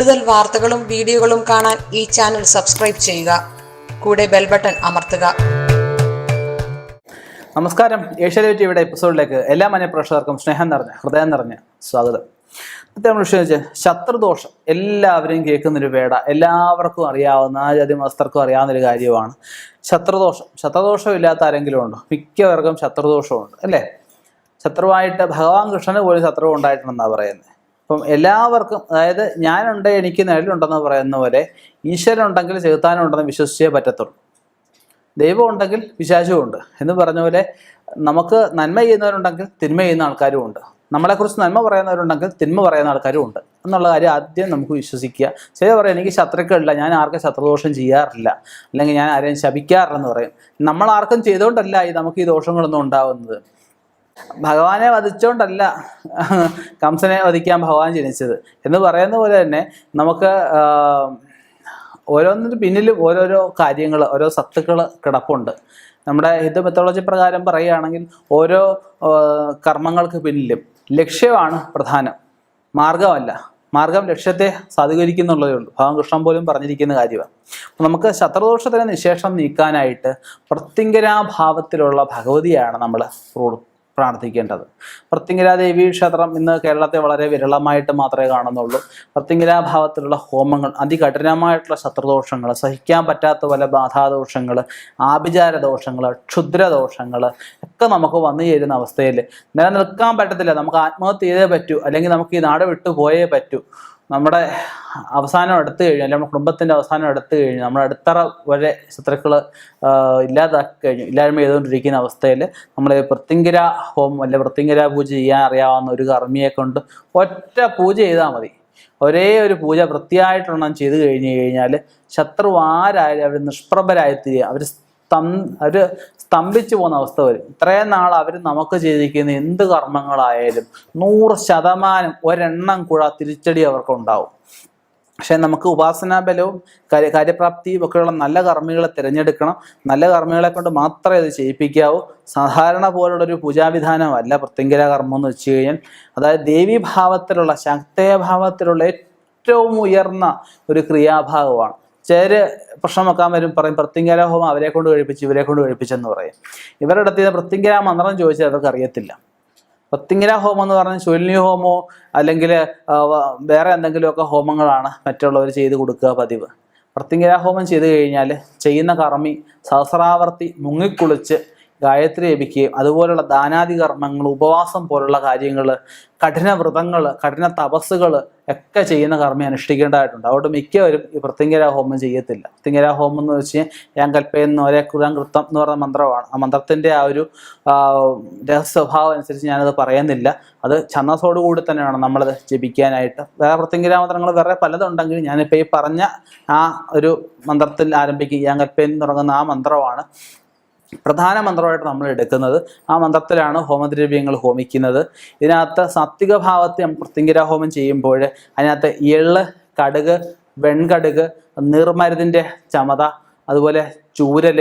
കൂടുതൽ വാർത്തകളും വീഡിയോകളും കാണാൻ ഈ ചാനൽ സബ്സ്ക്രൈബ് ചെയ്യുക. കൂടെ ബെൽ ബട്ടൺ അമർത്തുക. നമസ്കാരം. ഏഷ്യാനെറ്റ് ടിവിയുടെ എപ്പിസോഡിലേക്ക് എല്ലാ മനഃപ്രേക്ഷകർക്കും സ്നേഹം നിറഞ്ഞ ഹൃദയം നിറഞ്ഞ സ്വാഗതം. നമ്മൾ വിഷയം ശത്രുദോഷം. എല്ലാവരും കേൾക്കുന്നൊരു വേട എല്ലാവർക്കും അറിയാവുന്ന ജാതി മസ്തർക്കും അറിയാവുന്ന ഒരു കാര്യമാണ് ശത്രുദോഷം. ശത്രുദോഷം ഇല്ലാത്ത ആരെങ്കിലും ഉണ്ടോ? മിക്കവർക്കും ശത്രുദോഷമുണ്ട് അല്ലേ? ശത്രുവായിട്ട് ഭഗവാൻ കൃഷ്ണന് പോലും ശത്രു ഉണ്ടായിട്ടുണ്ടെന്നാണ് പറയുന്നത് അപ്പം എല്ലാവർക്കും അതായത് ഞാനുണ്ട് എനിക്ക് നിഴലുണ്ടെന്ന് പറയുന്ന പോലെ ഈശ്വരൻ ഉണ്ടെങ്കിൽ ചെകുത്താനും ഉണ്ടെന്ന് വിശ്വസിച്ചേ പറ്റത്തുള്ളൂ. ദൈവം ഉണ്ടെങ്കിൽ വിശ്വാസവുമുണ്ട് എന്ന് പറഞ്ഞ പോലെ നമുക്ക് നന്മ ചെയ്യുന്നവരുണ്ടെങ്കിൽ തിന്മ ചെയ്യുന്ന ആൾക്കാരും ഉണ്ട് നമ്മളെക്കുറിച്ച് നന്മ പറയുന്നവരുണ്ടെങ്കിൽ തിന്മ പറയുന്ന ആൾക്കാരും ഉണ്ട് എന്നുള്ള കാര്യം ആദ്യം നമുക്ക് വിശ്വസിക്കുക. ചില പറയും എനിക്ക് ശത്രുക്കളില്ല ഞാൻ ആർക്കും ശത്രുദോഷം ചെയ്യാറില്ല അല്ലെങ്കിൽ ഞാൻ ആരെയും ശപിക്കാറില്ലെന്ന് പറയും. നമ്മൾ ആർക്കും ചെയ്തുകൊണ്ടല്ല ഈ നമുക്ക് ഈ ദോഷങ്ങളൊന്നും ഉണ്ടാവുന്നത്. ഭഗവാനെ വധിച്ചുകൊണ്ടല്ല കംസനെ വധിക്കാൻ ഭഗവാൻ ജനിച്ചത്. എന്ന് പറയുന്ന പോലെ തന്നെ നമുക്ക് ഓരോന്നിന് പിന്നിലും ഓരോരോ കാര്യങ്ങൾ ഓരോ സത്തുക്കൾ കിടപ്പുണ്ട്. നമ്മുടെ ഹിന്ദു മെത്തോളജി പ്രകാരം പറയുകയാണെങ്കിൽ ഓരോ കർമ്മങ്ങൾക്ക് പിന്നിലും ലക്ഷ്യമാണ് പ്രധാനം. മാർഗമല്ല മാർഗം ലക്ഷ്യത്തെ സാധൂകരിക്കുന്നുള്ളതേ ഉള്ളൂ. ഭഗവാൻ കൃഷ്ണൻ പോലും പറഞ്ഞിരിക്കുന്ന കാര്യമാണ്. നമുക്ക് ശത്രുദോഷത്തിന് നിശേഷം നീക്കാനായിട്ട് പ്രത്യങ്കരാഭാവത്തിലുള്ള ഭഗവതിയാണ് നമ്മൾ പ്രാർത്ഥിക്കേണ്ടത്. പ്രത്യങ്കര ദേവി ക്ഷേത്രം ഇന്ന് കേരളത്തെ വളരെ വിരളമായിട്ട് മാത്രമേ കാണുന്നുള്ളൂ. പ്രത്യങ്കരാഭാവത്തിലുള്ള ഹോമങ്ങൾ അതികഠിനമായിട്ടുള്ള ശത്രുദോഷങ്ങൾ സഹിക്കാൻ പറ്റാത്ത പല ബാധാദോഷങ്ങൾ ആഭിചാര ദോഷങ്ങൾ ക്ഷുദ്രദോഷങ്ങൾ ഒക്കെ നമുക്ക് വന്നു ചേരുന്ന അവസ്ഥയിൽ നിലനിൽക്കാൻ പറ്റത്തില്ല. നമുക്ക് ആത്മഹത്യ ചെയ്തേ പറ്റൂ അല്ലെങ്കിൽ നമുക്ക് ഈ നാട് വിട്ടു പോയേ പറ്റൂ. നമ്മുടെ അവസാനം എടുത്തു കഴിഞ്ഞു അല്ലെങ്കിൽ നമ്മുടെ കുടുംബത്തിന്റെ അവസാനം എടുത്തു കഴിഞ്ഞു നമ്മുടെ അടുത്തറ വരെ ശത്രുക്കൾ ഇല്ലാതാക്കി കഴിഞ്ഞു ഇല്ലായ്മ ചെയ്തുകൊണ്ടിരിക്കുന്ന അവസ്ഥയിൽ നമ്മൾ പ്രത്യങ്കര ഹോം അല്ലെ പ്രത്യങ്കര പൂജ ചെയ്യാൻ അറിയാവുന്ന ഒരു കർമ്മിയെ കൊണ്ട് ഒറ്റ പൂജ ചെയ്താൽ മതി. ഒരേ ഒരു പൂജ വൃത്തിയായിട്ടുണ്ടെന്ന് ചെയ്തു കഴിഞ്ഞു കഴിഞ്ഞാൽ ശത്രു ആരായാലും അവർ നിഷ്പ്രഭരായി തീരുക അവർ സ്തം അവർ സ്തംഭിച്ചു പോകുന്ന അവസ്ഥ വരും. ഇത്രയും നാൾ അവർ നമുക്ക് ചെയ്തിരിക്കുന്ന എന്ത് കർമ്മങ്ങളായാലും നൂറ് ശതമാനം ഒരെണ്ണം കൂടെ തിരിച്ചടി അവർക്കുണ്ടാവും. പക്ഷെ നമുക്ക് ഉപാസനാ ബലവും കാര്യ കാര്യപ്രാപ്തിയും ഒക്കെയുള്ള നല്ല കർമ്മികളെ തിരഞ്ഞെടുക്കണം. നല്ല കർമ്മികളെ കൊണ്ട് മാത്രമേ ഇത് ചെയ്യിപ്പിക്കാവൂ. സാധാരണ പോലുള്ളൊരു പൂജാവിധാനമല്ല പ്രത്യങ്കര കർമ്മം എന്ന് വെച്ച് കഴിഞ്ഞാൽ. അതായത് ദേവീഭാവത്തിലുള്ള ശക്തയഭാവത്തിലുള്ള ഏറ്റവും ഉയർന്ന ഒരു ക്രിയാഭാഗമാണ്. ചിലര് പ്രശ്നം വെക്കാൻ വരും പറയും പ്രത്യങ്കര ഹോമം അവരെ കൊണ്ട് കഴിപ്പിച്ച് ഇവരെ കൊണ്ട് കഴിപ്പിച്ചെന്ന് പറയും. ഇവരുടെ അടുത്ത് പ്രത്യങ്കര മന്ത്രം ചോദിച്ചാൽ അവർക്ക് അറിയത്തില്ല. പ്രത്യങ്കര ഹോമം എന്ന് പറഞ്ഞാൽ ശൂലിനി ഹോമോ അല്ലെങ്കിൽ വേറെ എന്തെങ്കിലുമൊക്കെ ഹോമങ്ങളാണ് മറ്റുള്ളവർ ചെയ്ത് കൊടുക്കുക പതിവ്. പ്രത്യങ്കര ഹോമം ചെയ്തു കഴിഞ്ഞാൽ ചെയ്യുന്ന കർമ്മി സഹസ്രാവർത്തി മുങ്ങിക്കുളിച്ച് ഗായത്രി ലഭിക്കുകയും അതുപോലുള്ള ദാനാദി കർമ്മങ്ങൾ ഉപവാസം പോലുള്ള കാര്യങ്ങൾ കഠിന വ്രതങ്ങൾ കഠിന തപസ്സുകൾ ഒക്കെ ചെയ്യുന്ന കർമ്മം അനുഷ്ഠിക്കേണ്ടതായിട്ടുണ്ട്. അതുകൊണ്ട് മിക്കവരും ഈ പ്രത്യങ്കര ഹോമം ചെയ്യത്തില്ല. പ്രത്യങ്കര ഹോമം എന്ന് വെച്ച് ഞാൻ കൽപ്പയെന്ന് ഒരേ കുറാൻ കൃത്തം എന്ന് പറയുന്ന മന്ത്രമാണ്. ആ മന്ത്രത്തിന്റെ ആ ഒരു രഹസ്വഭാവം അനുസരിച്ച് ഞാനത് പറയുന്നില്ല. അത് ഛന്നസോട് കൂടി തന്നെ വേണം നമ്മളത് ജപിക്കാനായിട്ട്. വേറെ പ്രത്യങ്കര മന്ത്രങ്ങൾ വേറെ പലതുണ്ടെങ്കിലും ഞാനിപ്പോൾ ഈ പറഞ്ഞ ആ ഒരു മന്ത്രത്തിൽ ആരംഭിക്കുക ഞാൻ കൽപ്പയെന്ന് തുടങ്ങുന്ന ആ മന്ത്രമാണ്. പ്രധാന മന്ത്രമായിട്ട് നമ്മൾ എടുക്കുന്നത് ആ മന്ത്രത്തിലാണ് ഹോമദ്രവ്യങ്ങൾ ഹോമിക്കുന്നത്. ഇതിനകത്ത് സാത്വിക ഭാവത്തെ പ്രത്യങ്കര ഹോമം ചെയ്യുമ്പോൾ അതിനകത്ത് എൾ കടുക് വെൺകടുക് നീർമരുതിന്റെ ചമത അതുപോലെ ചൂരൽ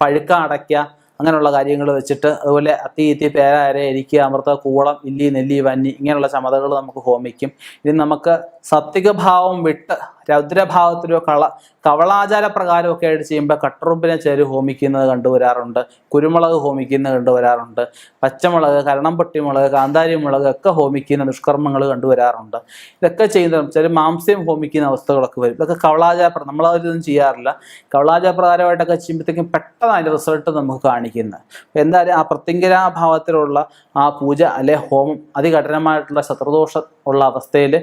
പഴുക്ക അടയ്ക്ക അങ്ങനെയുള്ള കാര്യങ്ങൾ വെച്ചിട്ട് അതുപോലെ അത്തി ഇത്തി പേരാര എരിക്കുക അമൃത കൂളം ഇല്ലി നെല്ലി വന്നി ഇങ്ങനെയുള്ള ചമതകൾ നമുക്ക് ഹോമിക്കും. ഇനി നമുക്ക് സത്വികഭാവം വിട്ട് രൗദ്രഭാവത്തിലോ കള കവളാചാര പ്രകാരമൊക്കെ ആയിട്ട് ചെയ്യുമ്പോൾ കട്ടറുമ്പിനെ ചേര് ഹോമിക്കുന്നത് കണ്ടുവരാറുണ്ട് കുരുമുളക് ഹോമിക്കുന്നത് കണ്ടുവരാറുണ്ട് പച്ചമുളക് കരണംപൊട്ടി മുളക് കാന്താരി മുളക് ഒക്കെ ഹോമിക്കുന്ന ദുഷ്കർമ്മങ്ങൾ കണ്ടുവരാറുണ്ട് ഇതൊക്കെ ചെയ്യുന്ന ചില മാംസ്യം ഹോമിക്കുന്ന അവസ്ഥകളൊക്കെ വരും. ഇതൊക്കെ കവളാചാര നമ്മൾ നമ്മളതൊന്നും ചെയ്യാറില്ല. കവളാചാര പ്രകാരമായിട്ടൊക്കെ ചെയ്യുമ്പോഴത്തേക്കും പെട്ടെന്ന് അതിന്റെ റിസൾട്ട് നമുക്ക് കാണിക്കുന്നത് എന്തായാലും ആ പ്രത്യങ്കരാഭാവത്തിലുള്ള ആ പൂജ അല്ലെ ഹോമം അതികഠിനമായിട്ടുള്ള ശത്രുദോഷം ഉള്ള അവസ്ഥയിൽ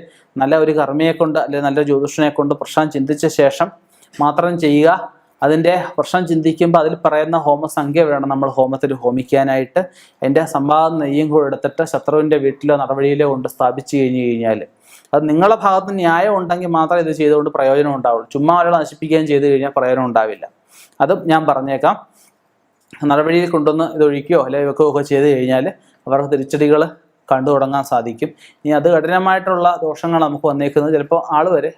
നല്ല ഒരു കർമ്മിയെ കൊണ്ട് അല്ലെങ്കിൽ നല്ല ജ്യോതിഷനെ കൊണ്ട് പ്രശ്നം ചിന്തിച്ച ശേഷം മാത്രം ചെയ്യുക. അതിന്റെ പ്രശ്നം ചിന്തിക്കുമ്പോൾ അതിൽ പറയുന്ന ഹോമസംഖ്യ വേണം നമ്മൾ ഹോമത്തിൽ ഹോമിക്കാനായിട്ട്. അതിന്റെ സംവാദം നെയ്യും കൂടെ എടുത്തിട്ട് ശത്രുവിന്റെ വീട്ടിലോ നടപടിയിലോ കൊണ്ട് സ്ഥാപിച്ചു കഴിഞ്ഞു കഴിഞ്ഞാൽ അത് നിങ്ങളുടെ ഭാഗത്ത് ന്യായം ഉണ്ടെങ്കിൽ മാത്രമേ ഇത് ചെയ്തുകൊണ്ട് പ്രയോജനം ഉണ്ടാവുള്ളൂ. ചുമ്മാ ഒരാളെ നശിപ്പിക്കുകയും ചെയ്തു കഴിഞ്ഞാൽ പ്രയോജനം ഉണ്ടാവില്ല. അതും ഞാൻ പറഞ്ഞേക്കാം. നടപടിയിൽ കൊണ്ടുവന്ന് ഇതൊഴിക്കുകയോ അല്ലെങ്കിൽ വെക്കുകയോ ഒക്കെ ചെയ്ത് കഴിഞ്ഞാൽ അവർക്ക് തിരിച്ചടികൾ കണ്ടു തുടങ്ങാൻ സാധിക്കും. ഇനി അത് കഠിനമായിട്ടുള്ള ദോഷങ്ങൾ നമുക്ക് വന്നേക്കുന്നത് ചിലപ്പോൾ ആൾ വരെ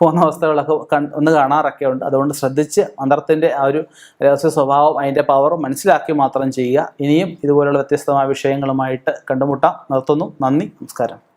പോകുന്ന അവസ്ഥകളൊക്കെ ഒന്ന് കാണാറൊക്കെ ഉണ്ട്. അതുകൊണ്ട് ശ്രദ്ധിച്ച് മന്ത്രത്തിന്റെ ആ ഒരു രഹസ്യ സ്വഭാവം അതിന്റെ പവർ മനസ്സിലാക്കി മാത്രം ചെയ്യുക. ഇനിയും ഇതുപോലുള്ള വ്യത്യസ്തമായ വിഷയങ്ങളുമായിട്ട് കണ്ടുമുട്ടാം. നിർത്തുന്നു. നന്ദി. നമസ്കാരം.